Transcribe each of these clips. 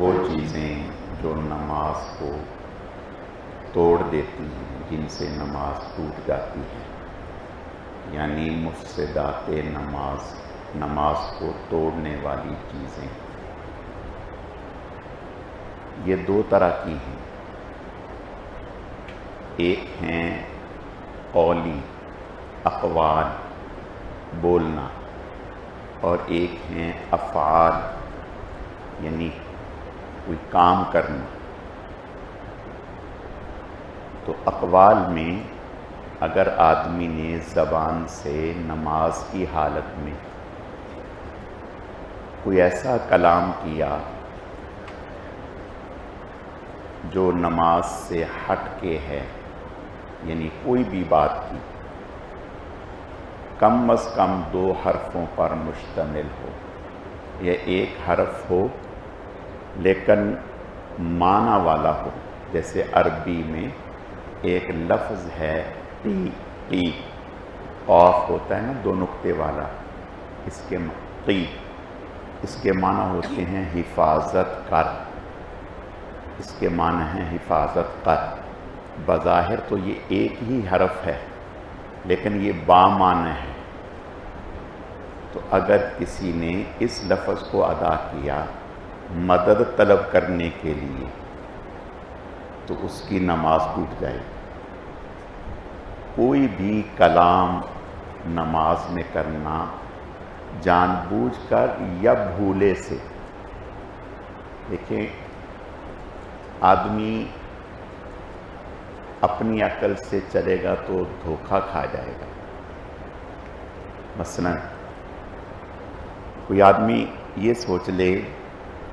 वो चीज़ें जो नमाज़ को तोड़ देती हैं, जिनसे नमाज़ टूट जाती है। यानी मुफसदात नमाज़ नमाज़ को तोड़ने वाली चीज़ें। ये दो तरह की हैं। एक हैं कौली अकवाल बोलना। और एक हैं अफ़ाल, यानी कोई काम करना। तो अकवाल में अगर आदमी ने ज़बान से नमाज़ की हालत में कोई ऐसा कलाम किया जो नमाज़ से हट के है, यानी कोई भी बात की, कम अज़ कम दो हरफों पर मुश्तमिल हो या एक हरफ हो लेकिन माना वाला हो। जैसे अरबी में एक लफ्ज़ है टी टी। ऑफ़ होता है ना, दो नुक्ते वाला। इसके टी इसके माना होते हैं हिफाजत कर। इसके माना है हिफाजत कर। बज़ाहिर तो ये एक ही हरफ है, लेकिन ये बामान है। तो अगर किसी ने इस लफ्ज़ को अदा किया मदद तलब करने के लिए तो उसकी नमाज़ टूट जाएगी। कोई भी कलाम नमाज़ में करना जानबूझकर या भूले से देखें आदमी अपनी अकल से चलेगा तो धोखा खा जाएगा। मसलन, कोई आदमी ये सोच ले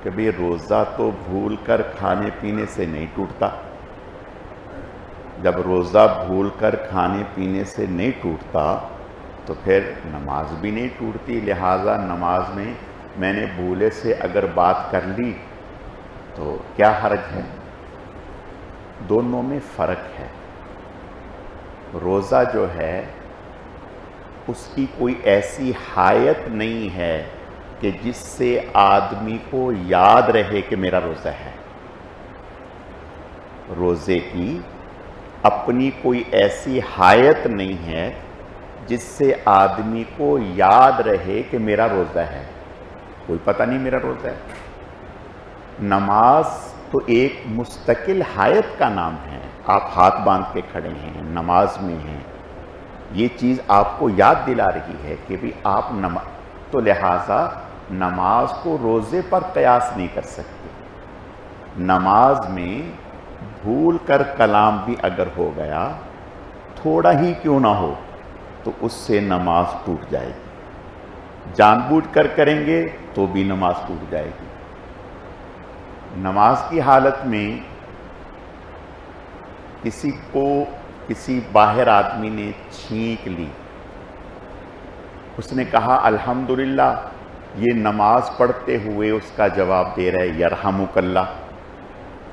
कि भाई रोज़ा तो भूल कर खाने पीने से नहीं टूटता। जब रोज़ा भूल कर खाने पीने से नहीं टूटता तो फिर नमाज़ भी नहीं टूटती। लिहाजा नमाज़ में मैंने भूले से अगर बात कर ली तो क्या हर्ज है? दोनों में फ़र्क है। रोज़ा जो है, उसकी कोई ऐसी हायत नहीं है कि जिससे आदमी को याद रहे कि मेरा रोज़ा है। रोज़े की अपनी कोई ऐसी हायत नहीं है जिससे आदमी को याद रहे कि मेरा रोज़ा है। कोई पता नहीं मेरा रोज़ा है। नमाज़ तो एक मुस्तकिल हायत का नाम है। आप हाथ बाँध के खड़े हैं, नमाज़ में हैं। ये चीज़ आपको याद दिला रही है कि भी आप नमाज़ तो लिहाजा नमाज़ को रोज़े पर कयास नहीं कर सकते। नमाज़ में भूल कर कलाम भी अगर हो गया, थोड़ा ही क्यों ना हो तो उससे नमाज़ टूट जाएगी। जानबूझ कर करेंगे तो भी नमाज़ टूट जाएगी। नमाज़ की हालत में किसी को, किसी बाहर आदमी ने छींक ली। उसने कहा, अल्हम्दुलिल्लाह ये नमाज़ पढ़ते हुए उसका जवाब दे रहा है, यरहमुकल्ला.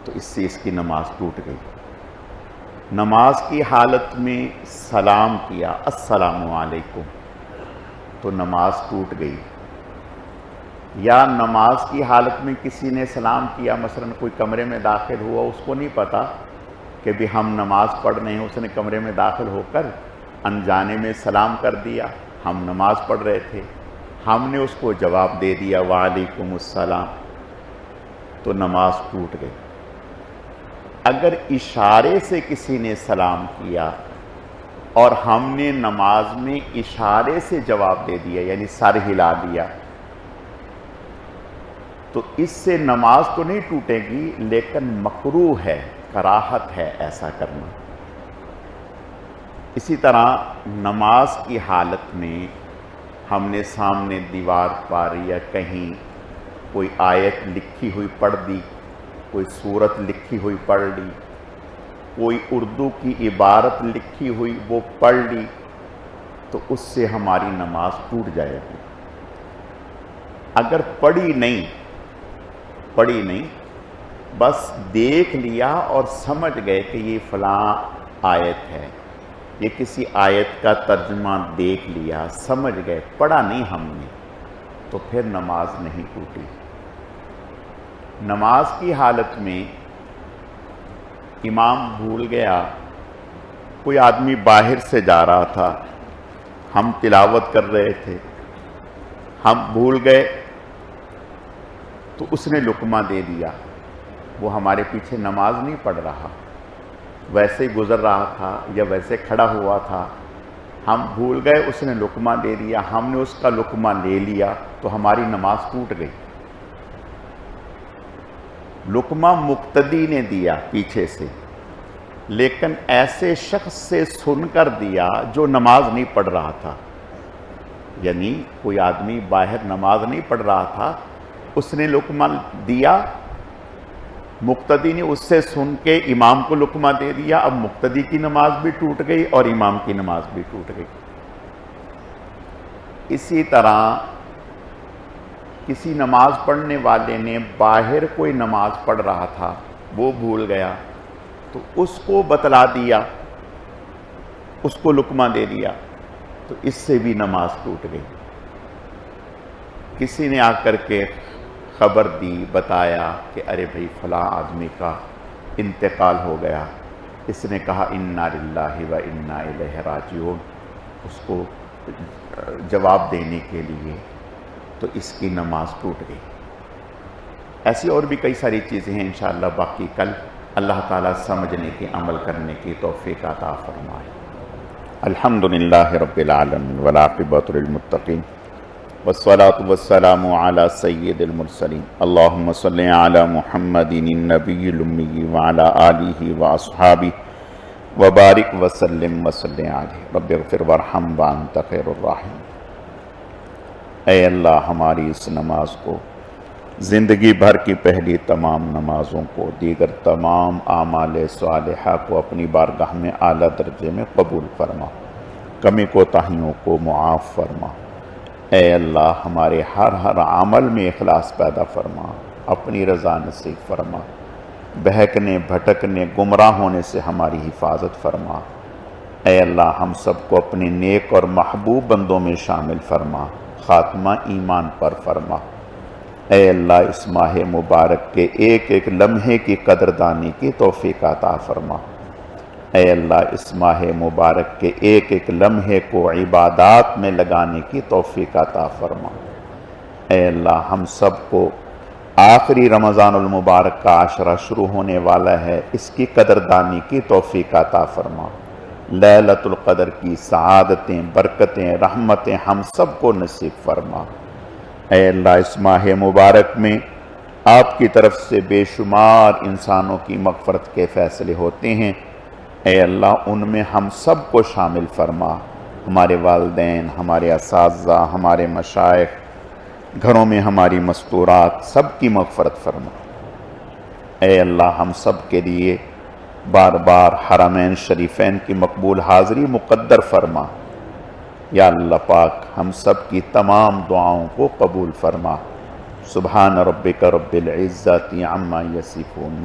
तो इससे इसकी नमाज़ टूट गई। नमाज़ की हालत में सलाम किया असलकुम तो नमाज़ टूट गई। या नमाज़ की हालत में किसी ने सलाम किया, मसलन कोई कमरे में दाखिल हुआ, उसको नहीं पता कि भी हम नमाज़ पढ़ रहे हैं, उसने कमरे में दाखिल होकर अनजाने में सलाम कर दिया। हम नमाज़ पढ़ रहे थे। हमने उसको जवाब दे दिया वालेकुम अस्सलाम तो नमाज़ टूट गई। अगर इशारे से किसी ने सलाम किया और हमने नमाज़ में इशारे से जवाब दे दिया, यानी सर हिला दिया तो इससे नमाज़ तो नहीं टूटेगी, लेकिन मकरू है, कराहत है ऐसा करना। इसी तरह नमाज़ की हालत में हमने सामने दीवार पर या कहीं कोई आयत लिखी हुई पढ़ दी, कोई सूरत लिखी हुई पढ़ ली, कोई उर्दू की इबारत लिखी हुई वो पढ़ ली तो उससे हमारी नमाज़ टूट जाएगी। अगर पढ़ी नहीं पढ़ी नहीं, बस देख लिया और समझ गए कि ये फ़लाँ आयत है। ये किसी आयत का तर्जमा देख लिया, समझ गए, पढ़ा नहीं हमने तो फिर नमाज़ नहीं टूटी। नमाज़ की हालत में इमाम भूल गया, कोई आदमी बाहर से जा रहा था, हम तिलावत कर रहे थे, हम भूल गए तो उसने लुकमा दे दिया, वो हमारे पीछे नमाज़ नहीं पढ़ रहा। वैसे ही गुजर रहा था या वैसे खड़ा हुआ था। हम भूल गए, उसने लुकमा दे दिया, हमने उसका लुकमा ले लिया तो हमारी नमाज़ टूट गई। लुकमा मुक्तदी ने दिया पीछे से, लेकिन ऐसे शख्स से सुनकर दिया जो नमाज़ नहीं पढ़ रहा था। यानी कोई आदमी बाहर नमाज़ नहीं पढ़ रहा था, उसने लुकमा दिया मुक्तदी ने उससे सुन के इमाम को लुकमा दे दिया। अब मुक्तदी की नमाज़ भी टूट गई और इमाम की नमाज़ भी टूट गई। इसी तरह किसी नमाज़ पढ़ने वाले ने बाहर कोई नमाज़ पढ़ रहा था, वो भूल गया तो उसको बतला दिया, उसको लुकमा दे दिया तो इससे भी नमाज़ टूट गई। किसी ने आकर के खबर दी, बताया कि अरे भाई फला आदमी का इंतकाल हो गया। इसने कहा, इन्ना व इन्ना राजियोन उसको जवाब देने के लिए तो इसकी नमाज़ टूट गई। ऐसी और भी कई सारी चीज़ें हैं इन बाकी कल अल्लाह ताला समझने के, अमल करने की तोफ़ी अता फरमाए। अल्हम्दुलिल्लाह रब्बिल आलमीन वलाक़िबतुलमुत्तक़ीन वसलात वसलाम अला सैदमरसलिन अल्लाहुम्म सल्लि अला मुहम्मदिन नबीलुम्मी वाला आलिहि व असहाबी वबारिक अलैहि रब्बिग़ फिर वरहम खैरुर्राहिम ए अल्लाह हमारी इस नमाज़ को ज़िंदगी भर की पहली तमाम नमाज़ों को दीगर तमाम आमाल सालहा को अपनी बारगाह में आला दर्जे में कबूल फरमा कमी कोताहियों को मुआफ़ फरमा ए अल्लाह, हमारे हर हर अमल में अखलास पैदा फरमा, अपनी रज़ा नसीब फरमा, बहकने, भटकने, गुमराह होने से हमारी हिफाजत फरमा। ए अल्लाह, हम सबको अपने नेक और महबूब बंदों में शामिल फरमा, ख़ात्मा ईमान पर फरमा। ए अल्लाह, इस माह मुबारक के एक एक लम्हे की कदरदानी की तोफ़ी का फरमा। अल्लाह इस माह मुबारक के एक एक लम्हे को इबादत में लगाने की तोफ़ी का फरमा। अल्लाह, हम सबको आखिरी रमज़ानमबारक का आशरा शुरू होने वाला है, इसकी कदरदानी की तोफ़ी का फरमा। लतुल्क़दर की सआदतें बरकतें, रहमतें हम सबको नसीब फरमा। अल्लाह, इस माह मुबारक में आपकी तरफ़ से बेशुमार इंसानों की मगफ़रत के फ़ैसले होते हैं। ए अल्लाह, उनमें हम सबको शामिल फरमा। हमारे वालदेन, हमारे इस हमारे मशाइ घरों में हमारी मस्तूरात सब की मगफ़रत फरमा। ए अल्लाह, हम सब के लिए बार बार हरमैन शरीफ़ैन की मकबूल हाज़री मुक़द्दर फरमा। या अल्लाह पाक, हम सब की तमाम दुआओं को कबूल फरमा। सुबहान रबिक रब्बिल्ज़्ज़ति अम्मा यसिफ़ून